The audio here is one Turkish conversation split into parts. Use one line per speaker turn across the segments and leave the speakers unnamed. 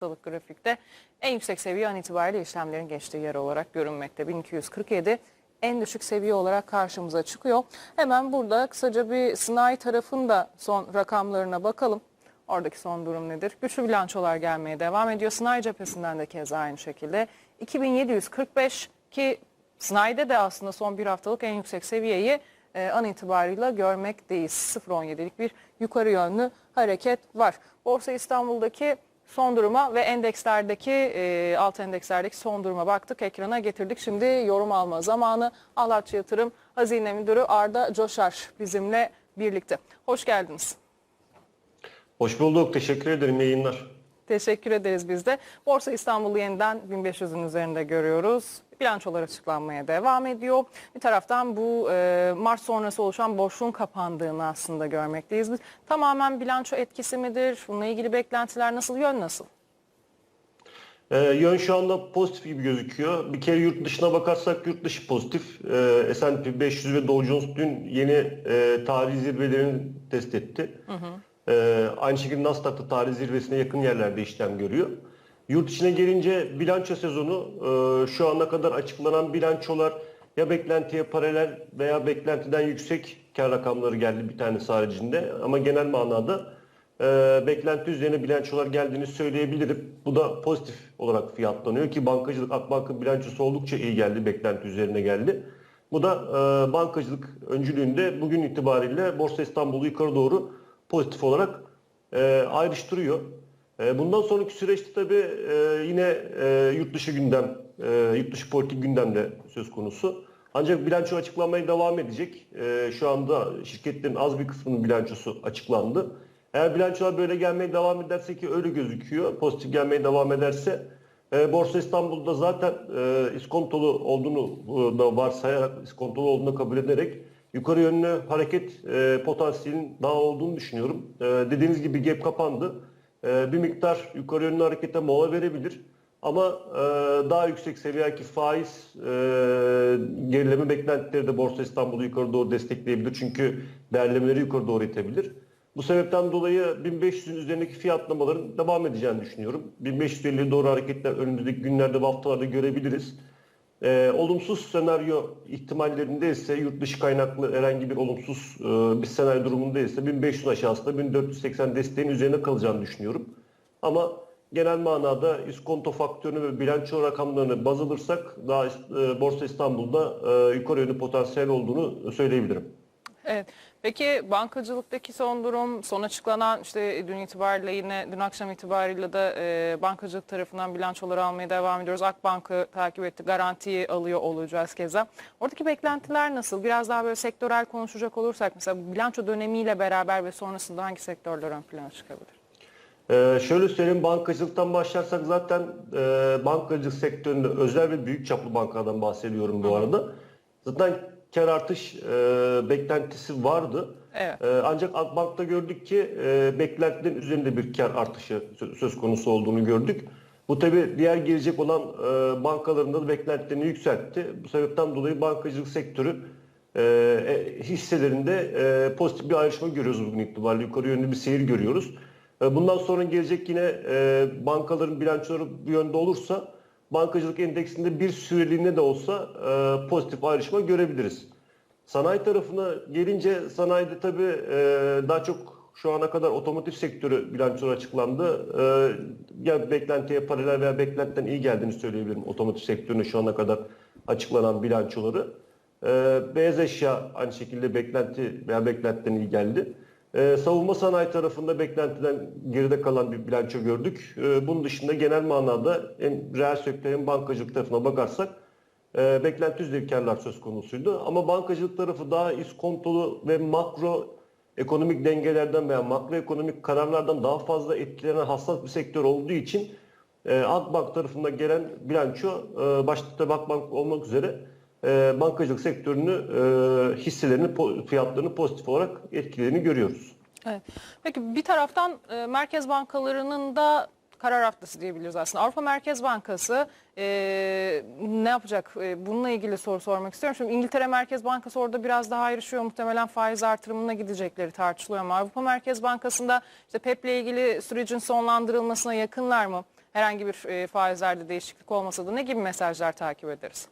haftalık grafikte en yüksek seviye an itibariyle işlemlerin geçtiği yer olarak görünmekte. 1247 en düşük seviye olarak karşımıza çıkıyor. Hemen burada kısaca bir sınai tarafın da son rakamlarına bakalım. Oradaki son durum nedir? Güçlü bilançolar gelmeye devam ediyor. Sınai cephesinden de keza aynı şekilde. 2745 ki Sınai'de de aslında son bir haftalık en yüksek seviyeyi e, an itibarıyla görmekteyiz. 0.17'lik bir yukarı yönlü hareket var. Borsa İstanbul'daki son duruma ve endekslerdeki e, alt endekslerdeki son duruma baktık. Ekrana getirdik. Şimdi yorum alma zamanı. Alatçı Yatırım Hazine Müdürü Arda Coşar bizimle birlikte. Hoş geldiniz.
Hoş bulduk. Teşekkür ederim. Yayınlar.
Teşekkür ederiz biz de. Borsa İstanbul'u yeniden 1500'ün üzerinde görüyoruz. Bilançolar açıklanmaya devam ediyor. Bir taraftan bu e, Mart sonrası oluşan boşluğun kapandığını aslında görmekteyiz. Biz tamamen bilanço etkisi midir? Bununla ilgili beklentiler nasıl? Yön nasıl?
Ee, yön şu anda pozitif gibi gözüküyor. Bir kere yurt dışına bakarsak yurt dışı pozitif. Ee, S&P 500 ve Dow Jones dün yeni e, tarihi zirvelerini test etti. Ee, aynı şekilde Nasdaq da tarihi zirvesine yakın yerlerde işlem görüyor. Yurt içine gelince bilanço sezonu e, şu ana kadar açıklanan bilançolar ya beklentiye paralel veya beklentiden yüksek kar rakamları geldi bir tanesi haricinde. Ama genel manada e, beklenti üzerine bilançolar geldiğini söyleyebilirim. Bu da pozitif olarak fiyatlanıyor ki bankacılık Akbank'ın bilançosu oldukça iyi geldi, beklenti üzerine geldi. Bu da e, bankacılık öncülüğünde bugün itibariyle Borsa İstanbul'u yukarı doğru pozitif olarak e, ayrıştırıyor. E, bundan sonraki süreçte tabii e, yine e, yurt dışı gündem, e, yurt dışı politik gündem de söz konusu. Ancak bilanço açıklanmaya devam edecek. E, şu anda şirketlerin az bir kısmının bilançosu açıklandı. Eğer bilançolar böyle gelmeye devam ederse ki öyle gözüküyor, pozitif gelmeye devam ederse e, Borsa İstanbul'da zaten e, iskontolu olduğunu e, da varsayarak, iskontolu olduğunu kabul ederek yukarı yönlü hareket e, potansiyelinin daha olduğunu düşünüyorum. E, dediğiniz gibi gap kapandı. E, bir miktar yukarı yönlü harekete mola verebilir. Ama e, daha yüksek seviyedeki faiz e, gerileme beklentileri de Borsa İstanbul'u yukarı doğru destekleyebilir. Çünkü değerlemeleri yukarı doğru itebilir. Bu sebepten dolayı 1500'ün üzerindeki fiyatlamaların devam edeceğini düşünüyorum. 1550'ye doğru hareketler önümüzdeki günlerde ve haftalarda görebiliriz. Ee, olumsuz senaryo ihtimallerinde ise yurt dışı kaynaklı herhangi bir olumsuz e, bir senaryo durumunda ise 1500 aşağısında 1480 desteğin üzerine kalacağını düşünüyorum. Ama genel manada iskonto faktörünü ve bilanço rakamlarını baz alırsak daha e, Borsa İstanbul'da e, yukarı yönlü potansiyel olduğunu söyleyebilirim.
Evet. Peki bankacılıktaki son durum, son açıklanan işte dün itibariyle yine dün akşam itibariyle de e, bankacılık tarafından bilançoları almaya devam ediyoruz. Akbank'ı takip etti, garantiyi alıyor olacağız keza. Oradaki beklentiler nasıl? Biraz daha böyle sektörel konuşacak olursak mesela bilanço dönemiyle beraber ve sonrasında hangi sektörler ön plana çıkabilir?
Ee, şöyle söyleyeyim bankacılıktan başlarsak zaten e, bankacılık sektöründe özel ve büyük çaplı bankadan bahsediyorum bu arada. Zaten kar artış e, beklentisi vardı.
Evet.
E, ancak Akbank'ta gördük ki e, beklentilerin üzerinde bir kar artışı sö- söz konusu olduğunu gördük. Bu tabi diğer gelecek olan e, bankaların da beklentilerini yükseltti. Bu sebepten dolayı bankacılık sektörü e, e, hisselerinde e, pozitif bir ayrışma görüyoruz bugün itibariyle. Yukarı yönlü bir seyir görüyoruz. E, bundan sonra gelecek yine e, bankaların bilançoları bu yönde olursa bankacılık endeksinde bir süreliğine de olsa e, pozitif ayrışma görebiliriz. Sanayi tarafına gelince sanayide tabii e, daha çok şu ana kadar otomotiv sektörü bilançoları açıklandı. E, ya beklentiye paralel veya beklentiden iyi geldiğini söyleyebilirim otomotiv sektörünün şu ana kadar açıklanan bilançoları. E, beyaz eşya aynı şekilde beklenti veya beklentiden iyi geldi. E, savunma sanayi tarafında beklentiden geride kalan bir bilanço gördük. E, bunun dışında genel manada en reel sektörün bankacılık tarafına bakarsak e, beklenti üzeri karlar söz konusuydu. Ama bankacılık tarafı daha iskontolu ve makro ekonomik dengelerden veya makroekonomik kararlardan daha fazla etkilenen hassas bir sektör olduğu için e, Akbank tarafında gelen bilanço e, başta Akbank olmak üzere e, bankacılık sektörünü e, hisselerini fiyatlarını pozitif olarak etkilediğini görüyoruz.
Evet. Peki bir taraftan e, merkez bankalarının da karar haftası diyebiliriz aslında. Avrupa Merkez Bankası e, ne yapacak? E, bununla ilgili soru sormak istiyorum. Şimdi İngiltere Merkez Bankası orada biraz daha ayrışıyor. Muhtemelen faiz artırımına gidecekleri tartışılıyor ama Avrupa Merkez Bankası'nda işte PEP'le ilgili sürecin sonlandırılmasına yakınlar mı? herhangi bir e, faizlerde değişiklik olmasa da ne gibi mesajlar takip ederiz?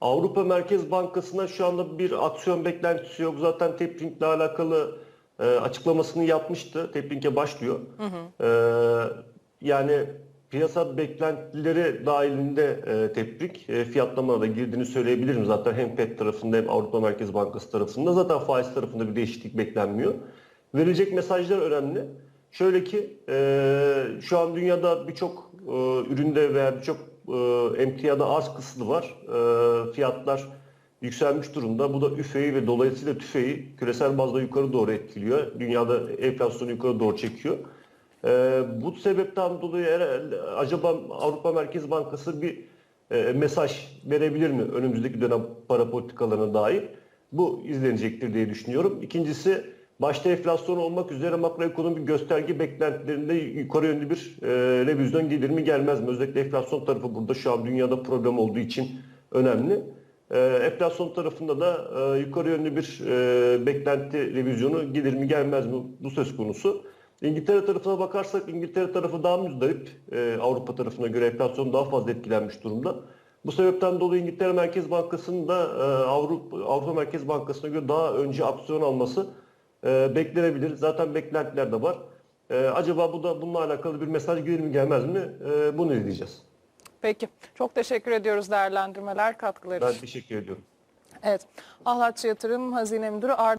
Avrupa Merkez Bankası'na şu anda bir aksiyon beklentisi yok. Zaten Tapering'le alakalı e, açıklamasını yapmıştı. Tapering'e başlıyor. E, yani piyasa beklentileri dahilinde e, teprik e, fiyatlamana da girdiğini söyleyebilirim. Zaten hem FED tarafında hem Avrupa Merkez Bankası tarafında zaten faiz tarafında bir değişiklik beklenmiyor. Verilecek mesajlar önemli. Şöyle ki e, şu an dünyada birçok e, üründe veya birçok e, emtiyada arz kısıtı var. E, fiyatlar yükselmiş durumda. Bu da üfeyi ve dolayısıyla tüfeği küresel bazda yukarı doğru etkiliyor. Dünyada enflasyonu yukarı doğru çekiyor. E, bu sebepten dolayı herhalde acaba Avrupa Merkez Bankası bir e, mesaj verebilir mi önümüzdeki dönem para politikalarına dair? Bu izlenecektir diye düşünüyorum. İkincisi başta enflasyon olmak üzere makroekonomik gösterge beklentilerinde yukarı yönlü bir e, revizyon gelir mi gelmez mi? Özellikle enflasyon tarafı burada şu an dünyada problem olduğu için önemli. E, enflasyon tarafında da e, yukarı yönlü bir e, beklenti revizyonu gelir mi gelmez mi? Bu söz konusu. İngiltere tarafına bakarsak İngiltere tarafı daha müzdarip. E, Avrupa tarafına göre enflasyon daha fazla etkilenmiş durumda. Bu sebepten dolayı İngiltere Merkez Bankası'nın da e, Avrupa, Avrupa Merkez Bankası'na göre daha önce aksiyon alması e, beklenebilir. Zaten beklentiler de var. E, acaba bu da bununla alakalı bir mesaj gelir mi gelmez mi? E, bunu izleyeceğiz.
Peki. Çok teşekkür ediyoruz değerlendirmeler, katkıları
Ben teşekkür ediyorum.
Evet. Ahlatçı Yatırım Hazine Müdürü Arda